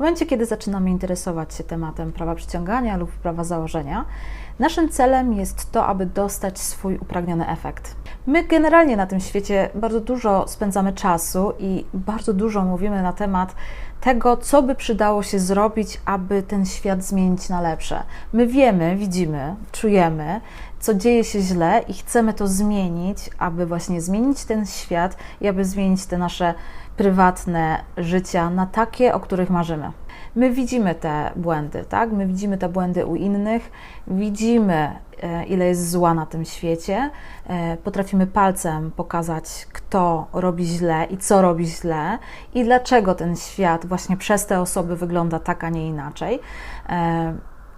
W momencie, kiedy zaczynamy interesować się tematem prawa przyciągania lub prawa założenia, naszym celem jest to, aby dostać swój upragniony efekt. My generalnie na tym świecie bardzo dużo spędzamy czasu i bardzo dużo mówimy na temat tego, co by przydało się zrobić, aby ten świat zmienić na lepsze. My wiemy, widzimy, czujemy, co dzieje się źle i chcemy to zmienić, aby właśnie zmienić ten świat i aby zmienić te nasze prywatne życia na takie, o których marzymy. My widzimy te błędy, tak? My widzimy te błędy u innych, widzimy, e, ile jest zła na tym świecie, e, potrafimy palcem pokazać, kto robi źle i co robi źle i dlaczego ten świat właśnie przez te osoby wygląda tak, a nie inaczej. E,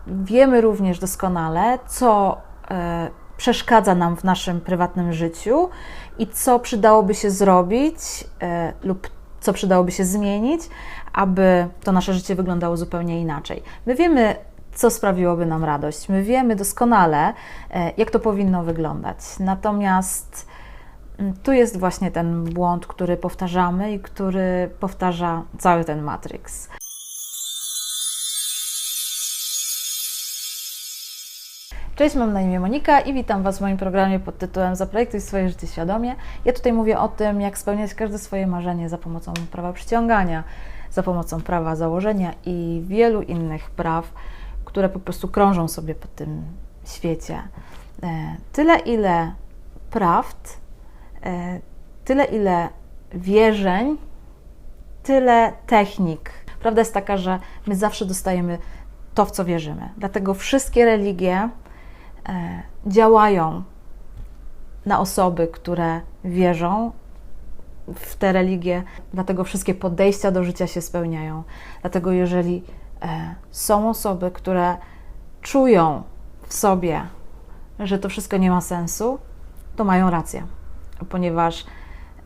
wiemy również doskonale, co przeszkadza nam w naszym prywatnym życiu i co przydałoby się zrobić lub co przydałoby się zmienić, aby to nasze życie wyglądało zupełnie inaczej. My wiemy, co sprawiłoby nam radość. My wiemy doskonale, e, jak to powinno wyglądać. Natomiast mm, tu jest właśnie ten błąd, który powtarzamy i który powtarza cały ten Matrix. Cześć, mam na imię Monika i witam Was w moim programie pod tytułem Zaprojektuj swoje życie świadomie. Ja tutaj mówię o tym, jak spełniać każde swoje marzenie za pomocą prawa przyciągania, za pomocą prawa założenia i wielu innych praw, które po prostu krążą sobie po tym świecie. E, tyle, ile prawd, e, tyle, ile wierzeń, tyle technik. Prawda jest taka, że my zawsze dostajemy to, w co wierzymy. Dlatego wszystkie religie działają na osoby, które wierzą w te religie, dlatego wszystkie podejścia do życia się spełniają. Dlatego, jeżeli e, są osoby, które czują w sobie, że to wszystko nie ma sensu, to mają rację, ponieważ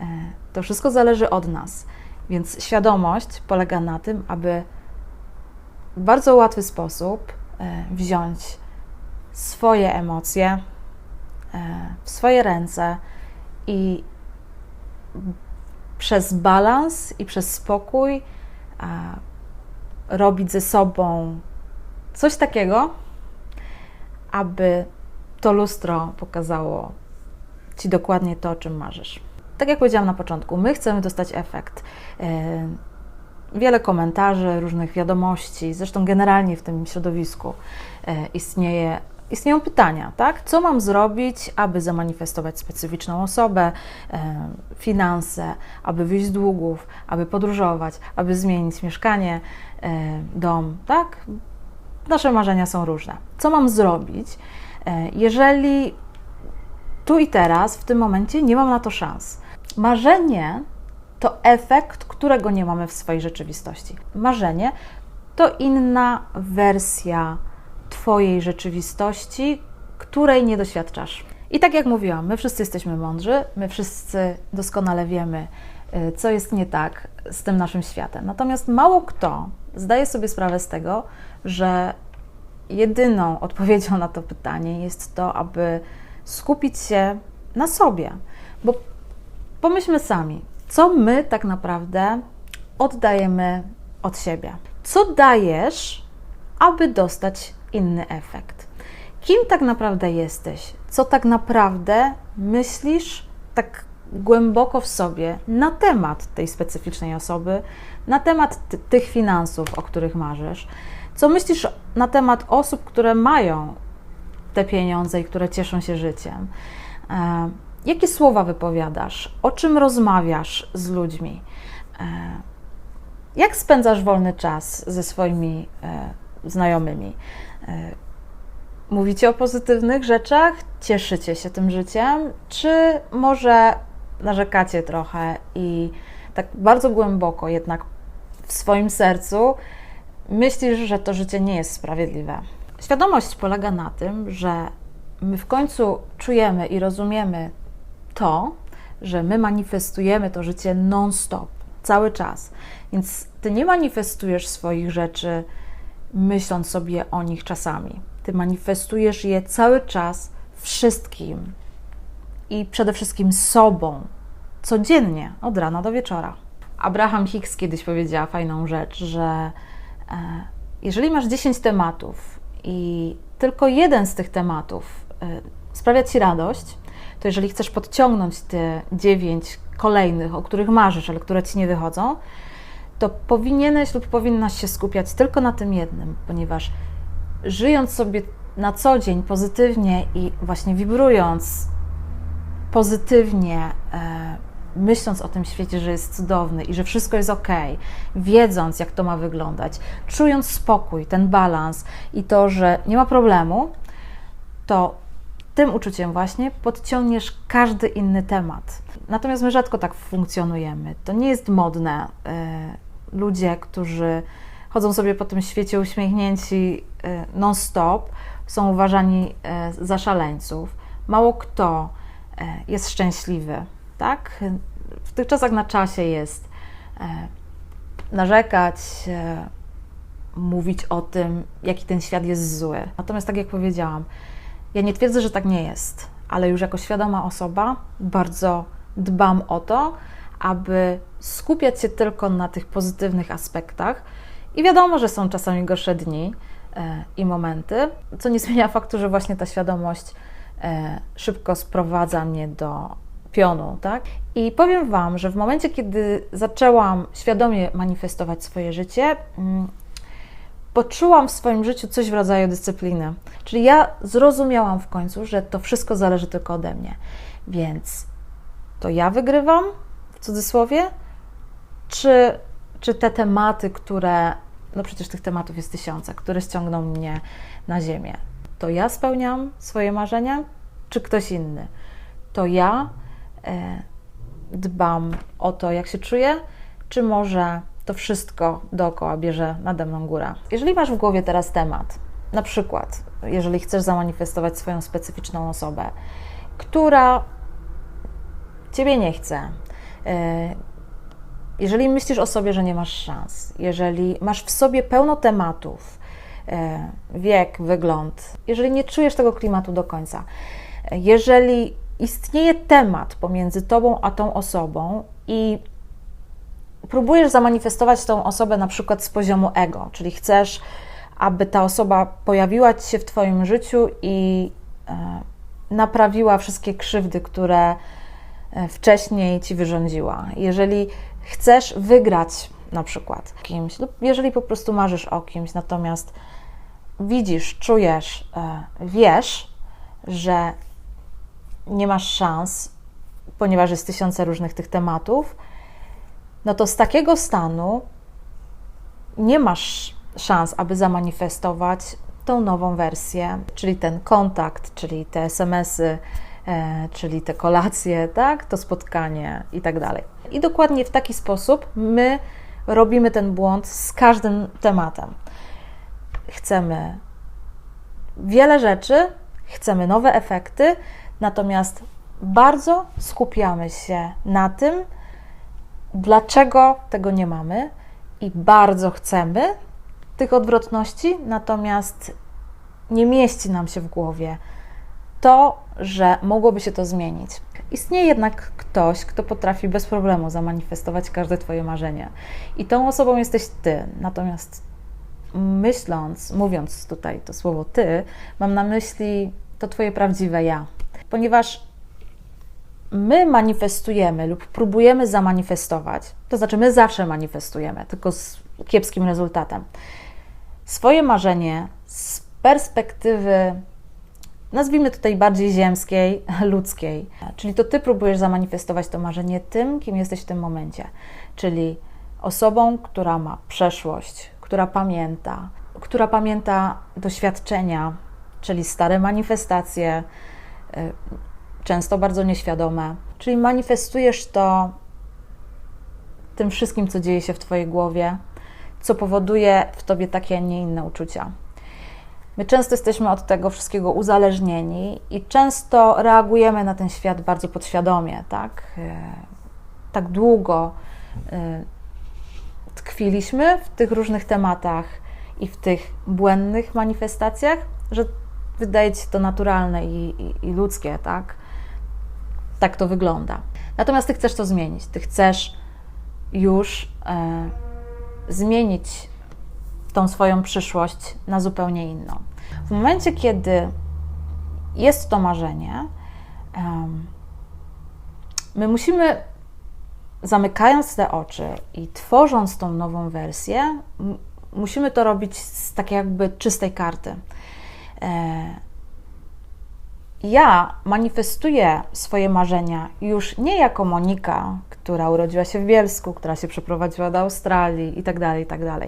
e, to wszystko zależy od nas. Więc świadomość polega na tym, aby w bardzo łatwy sposób wziąć swoje emocje e, w swoje ręce i przez balans i przez spokój robić ze sobą coś takiego, aby to lustro pokazało Ci dokładnie to, o czym marzysz. Tak jak powiedziałam na początku, my chcemy dostać efekt. E, wiele komentarzy, różnych wiadomości, zresztą generalnie w tym środowisku e, istnieje istnieją pytania, tak? Co mam zrobić, aby zamanifestować specyficzną osobę, e, finanse, aby wyjść z długów, aby podróżować, aby zmienić mieszkanie, e, dom, tak? Nasze marzenia są różne. Co mam zrobić, e, jeżeli tu i teraz, w tym momencie nie mam na to szans? Marzenie to efekt, którego nie mamy w swojej rzeczywistości. Marzenie to inna wersja Twojej rzeczywistości, której nie doświadczasz. I tak jak mówiłam, my wszyscy jesteśmy mądrzy, my wszyscy doskonale wiemy, y, co jest nie tak z tym naszym światem. Natomiast mało kto zdaje sobie sprawę z tego, że jedyną odpowiedzią na to pytanie jest to, aby skupić się na sobie. Bo pomyślmy sami, co my tak naprawdę oddajemy od siebie. Co dajesz, aby dostać inny efekt. Kim tak naprawdę jesteś? Co tak naprawdę myślisz tak głęboko w sobie na temat tej specyficznej osoby, na temat tych finansów, o których marzysz? Co myślisz na temat osób, które mają te pieniądze i które cieszą się życiem? E, jakie słowa wypowiadasz? O czym rozmawiasz z ludźmi? E, jak spędzasz wolny czas ze swoimi e, znajomymi? E, mówicie o pozytywnych rzeczach, cieszycie się tym życiem, czy może narzekacie trochę i tak bardzo głęboko jednak w swoim sercu myślisz, że to życie nie jest sprawiedliwe. Świadomość polega na tym, że my w końcu czujemy i rozumiemy to, że my manifestujemy to życie non-stop, cały czas. Więc ty nie manifestujesz swoich rzeczy myśląc sobie o nich czasami. Ty manifestujesz je cały czas wszystkim i przede wszystkim sobą, codziennie, od rana do wieczora. Abraham Hicks kiedyś powiedziała fajną rzecz, że jeżeli masz 10 tematów i tylko jeden z tych tematów sprawia Ci radość, to jeżeli chcesz podciągnąć te 9 kolejnych, o których marzysz, ale które Ci nie wychodzą, to powinieneś lub powinnaś się skupiać tylko na tym jednym, ponieważ żyjąc sobie na co dzień pozytywnie i właśnie wibrując pozytywnie, e, myśląc o tym świecie, że jest cudowny i że wszystko jest ok, wiedząc, jak to ma wyglądać, czując spokój, ten balans i to, że nie ma problemu, to tym uczuciem właśnie podciągniesz każdy inny temat. Natomiast my rzadko tak funkcjonujemy. To nie jest modne. Ludzie, którzy chodzą sobie po tym świecie uśmiechnięci e, non-stop, są uważani e, za szaleńców. Mało kto jest szczęśliwy, tak? W tych czasach na czasie jest narzekać, mówić o tym, jaki ten świat jest zły. Natomiast, tak jak powiedziałam, ja nie twierdzę, że tak nie jest, ale już jako świadoma osoba bardzo dbam o to, aby skupiać się tylko na tych pozytywnych aspektach. I wiadomo, że są czasami gorsze dni e, i momenty, co nie zmienia faktu, że właśnie ta świadomość e, szybko sprowadza mnie do pionu, tak? I powiem Wam, że w momencie, kiedy zaczęłam świadomie manifestować swoje życie, mm, poczułam w swoim życiu coś w rodzaju dyscypliny. Czyli ja zrozumiałam w końcu, że to wszystko zależy tylko ode mnie. Więc to ja wygrywam, w cudzysłowie, czy, czy te tematy, które, no przecież tych tematów jest tysiące, które ściągną mnie na ziemię. To ja spełniam swoje marzenia, czy ktoś inny? To ja e, dbam o to, jak się czuję, czy może to wszystko dookoła bierze nade mną góra. Jeżeli masz w głowie teraz temat, na przykład, jeżeli chcesz zamanifestować swoją specyficzną osobę, która ciebie nie chce, jeżeli myślisz o sobie, że nie masz szans, jeżeli masz w sobie pełno tematów, e, wiek, wygląd, jeżeli nie czujesz tego klimatu do końca, jeżeli istnieje temat pomiędzy tobą a tą osobą i próbujesz zamanifestować tą osobę na przykład z poziomu ego, czyli chcesz, aby ta osoba pojawiła ci się w Twoim życiu i e, naprawiła wszystkie krzywdy, które e, wcześniej ci wyrządziła. Jeżeli chcesz wygrać na przykład kimś, lub jeżeli po prostu marzysz o kimś, natomiast widzisz, czujesz, e, wiesz, że nie masz szans, ponieważ jest tysiące różnych tych tematów, no to z takiego stanu nie masz szans, aby zamanifestować tą nową wersję, czyli ten kontakt, czyli te SMS-y, e, czyli te kolacje, tak, to spotkanie i tak dalej. I dokładnie w taki sposób my robimy ten błąd z każdym tematem. Chcemy wiele rzeczy, chcemy nowe efekty, natomiast bardzo skupiamy się na tym, dlaczego tego nie mamy i bardzo chcemy tych odwrotności, natomiast nie mieści nam się w głowie to, że mogłoby się to zmienić. Istnieje jednak ktoś, kto potrafi bez problemu zamanifestować każde Twoje marzenie. I tą osobą jesteś Ty. Natomiast myśląc, mówiąc tutaj to słowo Ty, mam na myśli to Twoje prawdziwe ja. Ponieważ my manifestujemy lub próbujemy zamanifestować, to znaczy my zawsze manifestujemy, tylko z kiepskim rezultatem, swoje marzenie z perspektywy, nazwijmy tutaj bardziej ziemskiej, ludzkiej. Czyli to ty próbujesz zamanifestować to marzenie tym, kim jesteś w tym momencie, czyli osobą, która ma przeszłość, która pamięta, która pamięta doświadczenia, czyli stare manifestacje, y, często bardzo nieświadome. Czyli manifestujesz to tym wszystkim, co dzieje się w Twojej głowie, co powoduje w Tobie takie, a nie inne uczucia. My często jesteśmy od tego wszystkiego uzależnieni i często reagujemy na ten świat bardzo podświadomie, tak? E, tak długo e, tkwiliśmy w tych różnych tematach i w tych błędnych manifestacjach, że wydaje ci się to naturalne i, i, i ludzkie, tak? tak to wygląda. Natomiast ty chcesz to zmienić. Ty chcesz już e, zmienić tą swoją przyszłość na zupełnie inną. W momencie, kiedy jest to marzenie, my musimy, zamykając te oczy i tworząc tą nową wersję, musimy to robić z takiej jakby czystej karty. E, ja manifestuję swoje marzenia już nie jako Monika, która urodziła się w Bielsku, która się przeprowadziła do Australii itd., tak itd.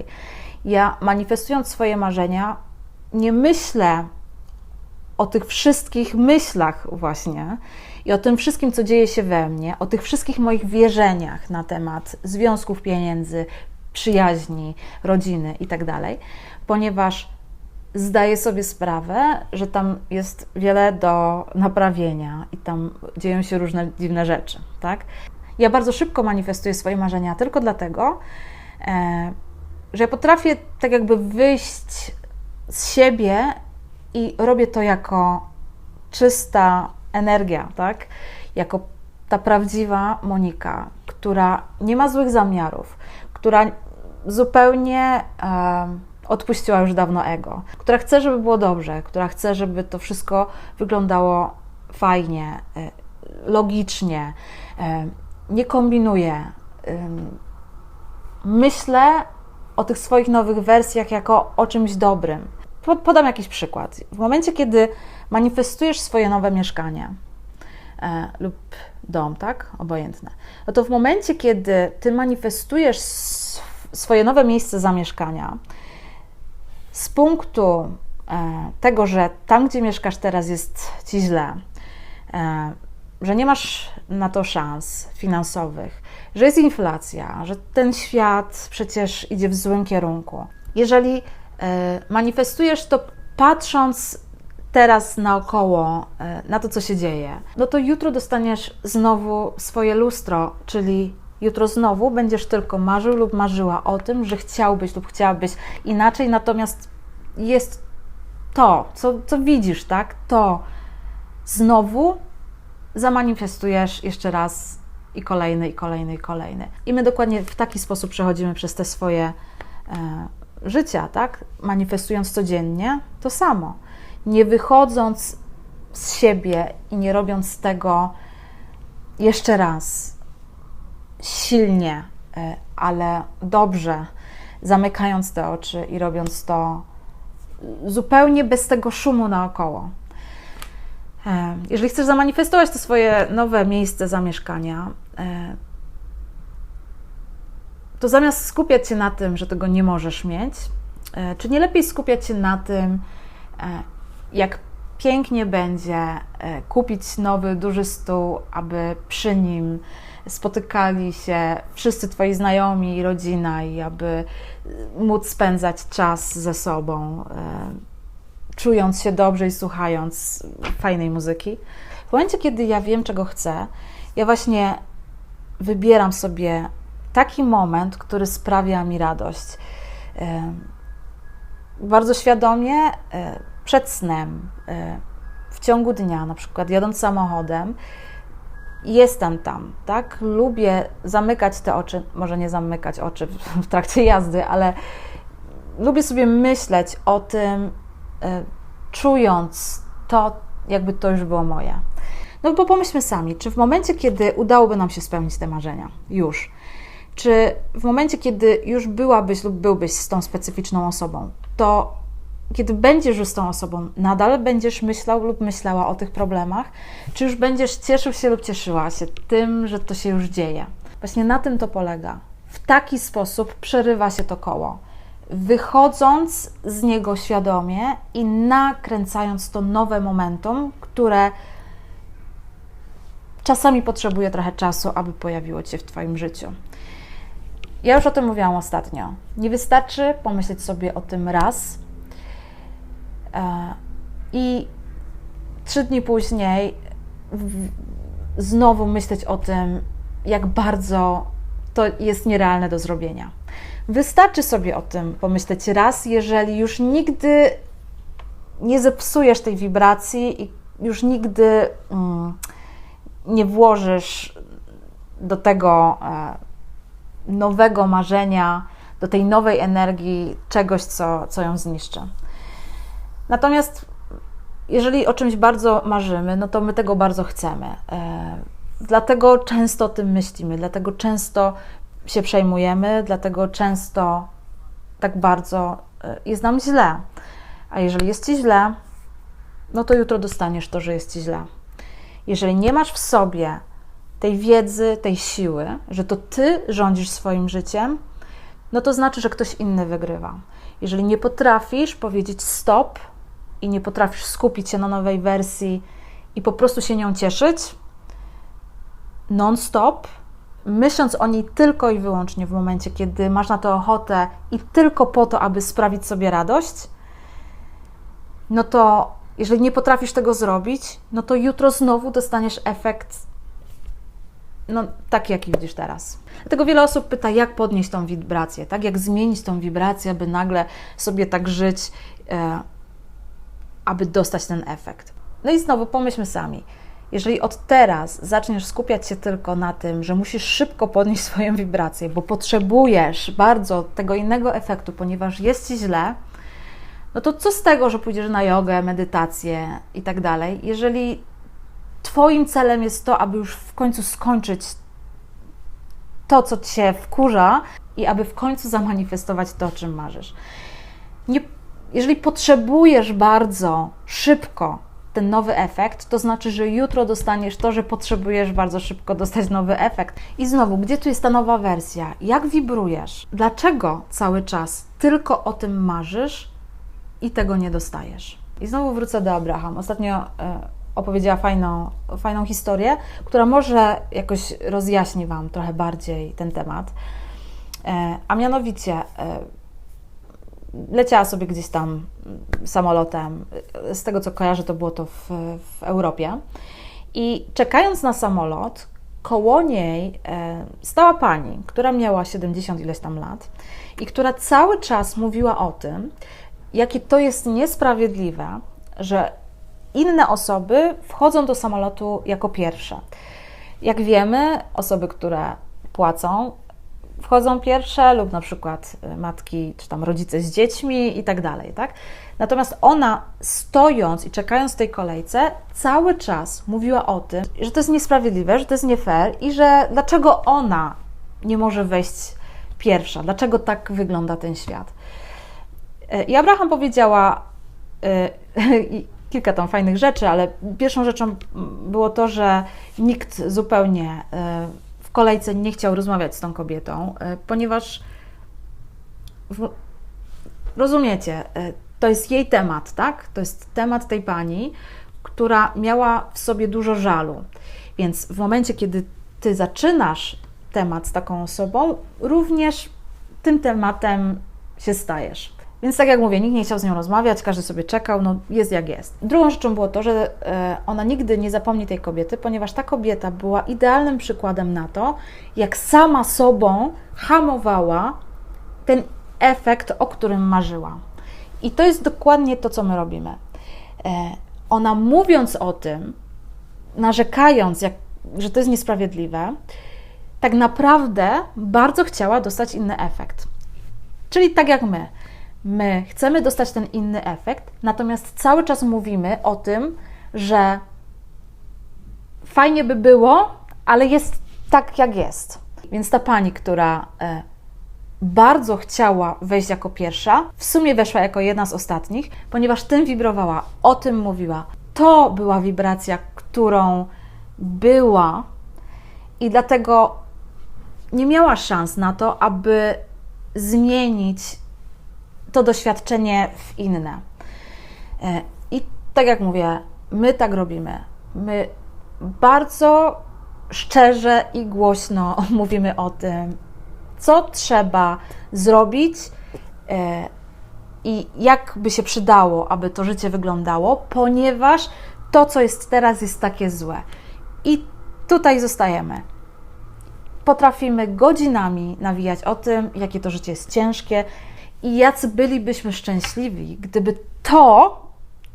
Ja manifestując swoje marzenia, nie myślę o tych wszystkich myślach, właśnie i o tym wszystkim, co dzieje się we mnie, o tych wszystkich moich wierzeniach na temat związków pieniędzy, przyjaźni, rodziny itd., tak ponieważ zdaję sobie sprawę, że tam jest wiele do naprawienia i tam dzieją się różne dziwne rzeczy, tak? Ja bardzo szybko manifestuję swoje marzenia tylko dlatego, e, że potrafię tak jakby wyjść z siebie i robię to jako czysta energia, tak? Jako ta prawdziwa Monika, która nie ma złych zamiarów, która zupełnie e, odpuściła już dawno ego, która chce, żeby było dobrze, która chce, żeby to wszystko wyglądało fajnie, e, logicznie, e, nie kombinuje. Myślę o tych swoich nowych wersjach jako o czymś dobrym. Podam jakiś przykład. W momencie, kiedy manifestujesz swoje nowe mieszkanie e, lub dom, tak? Obojętne. No to w momencie, kiedy ty manifestujesz swoje nowe miejsce zamieszkania, z punktu e, tego, że tam, gdzie mieszkasz teraz, jest ci źle, e, że nie masz na to szans finansowych, że jest inflacja, że ten świat przecież idzie w złym kierunku. Jeżeli e, manifestujesz to patrząc teraz naokoło na to, co się dzieje, no to jutro dostaniesz znowu swoje lustro, czyli Jutro znowu będziesz tylko marzył lub marzyła o tym, że chciałbyś lub chciałabyś inaczej, natomiast jest to, co, co widzisz, tak? To znowu zamanifestujesz jeszcze raz i kolejny, i kolejny, i kolejny. I my dokładnie w taki sposób przechodzimy przez te swoje e, życia, tak? Manifestując codziennie to samo. Nie wychodząc z siebie i nie robiąc tego jeszcze raz, silnie, e, ale dobrze, zamykając te oczy i robiąc to zupełnie bez tego szumu naokoło. E, jeżeli chcesz zamanifestować to swoje nowe miejsce zamieszkania, to zamiast skupiać się na tym, że tego nie możesz mieć, czy nie lepiej skupiać się na tym, jak pięknie będzie kupić nowy, duży stół, aby przy nim spotykali się wszyscy Twoi znajomi i rodzina, i aby móc spędzać czas ze sobą, e, czując się dobrze i słuchając fajnej muzyki. W momencie, kiedy ja wiem, czego chcę, ja właśnie wybieram sobie taki moment, który sprawia mi radość. E, bardzo świadomie e, przed snem, w ciągu dnia, na przykład jadąc samochodem, jestem tam, tak? Lubię zamykać te oczy, może nie zamykać oczy w, trakcie jazdy, ale lubię sobie myśleć o tym, e, czując to, jakby to już było moje. No bo pomyślmy sami, czy w momencie, kiedy udałoby nam się spełnić te marzenia, już, czy w momencie, kiedy już byłabyś lub byłbyś z tą specyficzną osobą, to kiedy będziesz już z tą osobą, nadal będziesz myślał lub myślała o tych problemach, czy już będziesz cieszył się lub cieszyła się tym, że to się już dzieje. Właśnie na tym to polega. W taki sposób przerywa się to koło, wychodząc z niego świadomie i nakręcając to nowe momentum, które czasami potrzebuje trochę czasu, aby pojawiło się w Twoim życiu. Ja już o tym mówiłam ostatnio. Nie wystarczy pomyśleć sobie o tym raz, E, I trzy dni później znowu myśleć o tym, jak bardzo to jest nierealne do zrobienia. Wystarczy sobie o tym pomyśleć raz, jeżeli już nigdy nie zepsujesz tej wibracji i już nigdy mm, nie włożysz do tego e, nowego marzenia do tej nowej energii czegoś, co, co ją zniszczy. Natomiast jeżeli o czymś bardzo marzymy, no to my tego bardzo chcemy. E, dlatego często o tym myślimy, dlatego często się przejmujemy, dlatego często tak bardzo e, jest nam źle. A jeżeli jest ci źle, no to jutro dostaniesz to, że jest ci źle. Jeżeli nie masz w sobie tej wiedzy, tej siły, że to ty rządzisz swoim życiem, no to znaczy, że ktoś inny wygrywa. Jeżeli nie potrafisz powiedzieć stop i nie potrafisz skupić się na nowej wersji i po prostu się nią cieszyć non-stop, myśląc o niej tylko i wyłącznie w momencie, kiedy masz na to ochotę i tylko po to, aby sprawić sobie radość, no to jeżeli nie potrafisz tego zrobić, no to jutro znowu dostaniesz efekt no, taki, jaki widzisz teraz. Dlatego wiele osób pyta, jak podnieść tą wibrację, tak? Jak zmienić tą wibrację, aby nagle sobie tak żyć, e, aby dostać ten efekt. No i znowu pomyślmy sami. Jeżeli od teraz zaczniesz skupiać się tylko na tym, że musisz szybko podnieść swoją wibrację, bo potrzebujesz bardzo tego innego efektu, ponieważ jest ci źle, no to co z tego, że pójdziesz na jogę, medytację i tak dalej, jeżeli Twoim celem jest to, aby już w końcu skończyć to, co Cię wkurza i aby w końcu zamanifestować to, o czym marzysz. Nie, jeżeli potrzebujesz bardzo szybko ten nowy efekt, to znaczy, że jutro dostaniesz to, że potrzebujesz bardzo szybko dostać nowy efekt. I znowu, gdzie tu jest ta nowa wersja? Jak wibrujesz? Dlaczego cały czas tylko o tym marzysz i tego nie dostajesz? I znowu wrócę do Abraham. Ostatnio e, opowiedziała fajną, fajną historię, która może jakoś rozjaśni Wam trochę bardziej ten temat. E, a mianowicie e, leciała sobie gdzieś tam samolotem. Z tego co kojarzę, to było to w, w Europie. I czekając na samolot, koło niej stała pani, która miała 70 ileś tam lat i która cały czas mówiła o tym, jakie to jest niesprawiedliwe, że inne osoby wchodzą do samolotu jako pierwsze. Jak wiemy, osoby, które płacą, wchodzą pierwsze, lub na przykład y, matki, czy tam rodzice z dziećmi i tak dalej, tak? Natomiast ona stojąc i czekając w tej kolejce, cały czas mówiła o tym, że to jest niesprawiedliwe, że to jest nie fair i że dlaczego ona nie może wejść pierwsza, dlaczego tak wygląda ten świat. Y, I Abraham powiedziała, y, kilka tam fajnych rzeczy, ale pierwszą rzeczą było to, że nikt zupełnie e, w kolejce nie chciał rozmawiać z tą kobietą, e, ponieważ rozumiecie, e, to jest jej temat, tak? To jest temat tej pani, która miała w sobie dużo żalu. Więc w momencie, kiedy ty zaczynasz temat z taką osobą, również tym tematem się stajesz. Więc tak jak mówię, nikt nie chciał z nią rozmawiać, każdy sobie czekał, no jest jak jest. Drugą rzeczą było to, że e, ona nigdy nie zapomni tej kobiety, ponieważ ta kobieta była idealnym przykładem na to, jak sama sobą hamowała ten efekt, o którym marzyła. I to jest dokładnie to, co my robimy. E, ona mówiąc o tym, narzekając, jak, że to jest niesprawiedliwe, tak naprawdę bardzo chciała dostać inny efekt. Czyli tak jak my. My chcemy dostać ten inny efekt, natomiast cały czas mówimy o tym, że fajnie by było, ale jest tak, jak jest. Więc ta pani, która e, bardzo chciała wejść jako pierwsza, w sumie weszła jako jedna z ostatnich, ponieważ tym wibrowała, o tym mówiła. To była wibracja, którą była, i dlatego nie miała szans na to, aby zmienić to doświadczenie w inne. E, I tak jak mówię, my tak robimy. My bardzo szczerze i głośno mówimy o tym, co trzeba zrobić e, i jak by się przydało, aby to życie wyglądało, ponieważ to, co jest teraz, jest takie złe. I tutaj zostajemy. Potrafimy godzinami nawijać o tym, jakie to życie jest ciężkie, i jacy bylibyśmy szczęśliwi, gdyby to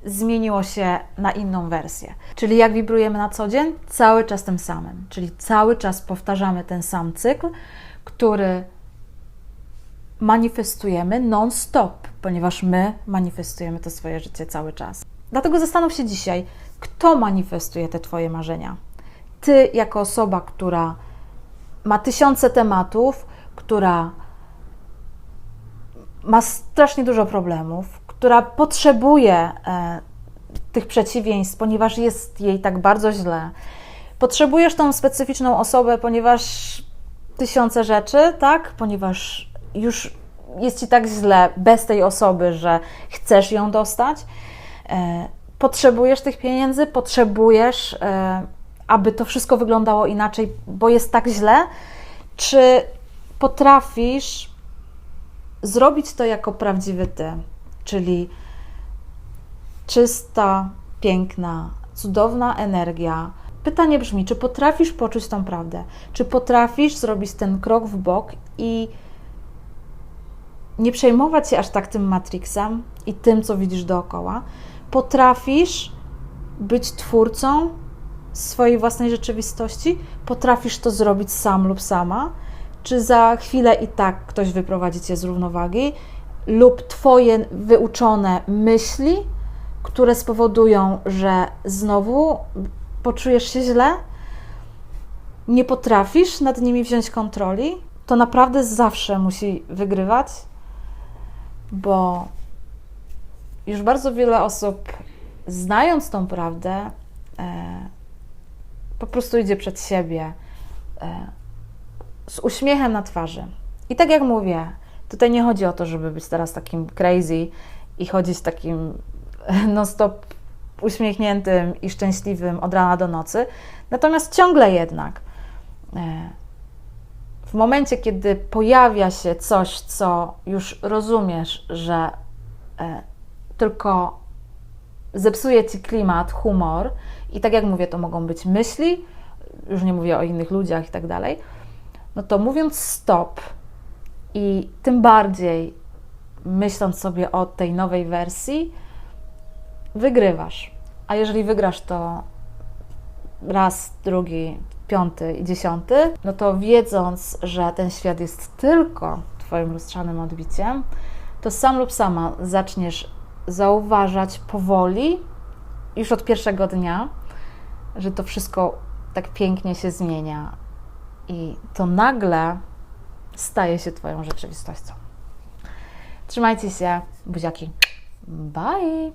zmieniło się na inną wersję. Czyli jak wibrujemy na co dzień? Cały czas tym samym. Czyli cały czas powtarzamy ten sam cykl, który manifestujemy non-stop, ponieważ my manifestujemy to swoje życie cały czas. Dlatego zastanów się dzisiaj, kto manifestuje te Twoje marzenia. Ty, jako osoba, która ma tysiące tematów, która ma strasznie dużo problemów, która potrzebuje e, tych przeciwieństw, ponieważ jest jej tak bardzo źle. Potrzebujesz tą specyficzną osobę, ponieważ tysiące rzeczy, tak? Ponieważ już jest ci tak źle bez tej osoby, że chcesz ją dostać. E, potrzebujesz tych pieniędzy, potrzebujesz, e, aby to wszystko wyglądało inaczej, bo jest tak źle. Czy potrafisz zrobić to jako prawdziwy ty, czyli czysta, piękna, cudowna energia. Pytanie brzmi, czy potrafisz poczuć tą prawdę? Czy potrafisz zrobić ten krok w bok i nie przejmować się aż tak tym Matrixem i tym, co widzisz dookoła? Potrafisz być twórcą swojej własnej rzeczywistości? Potrafisz to zrobić sam lub sama? Czy za chwilę i tak ktoś wyprowadzi cię z równowagi? Lub twoje wyuczone myśli, które spowodują, że znowu poczujesz się źle? Nie potrafisz nad nimi wziąć kontroli? To naprawdę zawsze musi wygrywać, bo już bardzo wiele osób, znając tą prawdę, e, po prostu idzie przed siebie e, z uśmiechem na twarzy. I tak jak mówię, tutaj nie chodzi o to, żeby być teraz takim crazy i chodzić takim non-stop uśmiechniętym i szczęśliwym od rana do nocy. Natomiast ciągle jednak e, w momencie, kiedy pojawia się coś, co już rozumiesz, że e, tylko zepsuje ci klimat, humor, i tak jak mówię, to mogą być myśli, już nie mówię o innych ludziach i tak dalej, no to mówiąc stop i tym bardziej myśląc sobie o tej nowej wersji, wygrywasz. A jeżeli wygrasz to raz, drugi, piąty i dziesiąty, no to wiedząc, że ten świat jest tylko Twoim lustrzanym odbiciem, to sam lub sama zaczniesz zauważać powoli, już od pierwszego dnia, że to wszystko tak pięknie się zmienia i to nagle staje się Twoją rzeczywistością. Trzymajcie się, buziaki. Bye!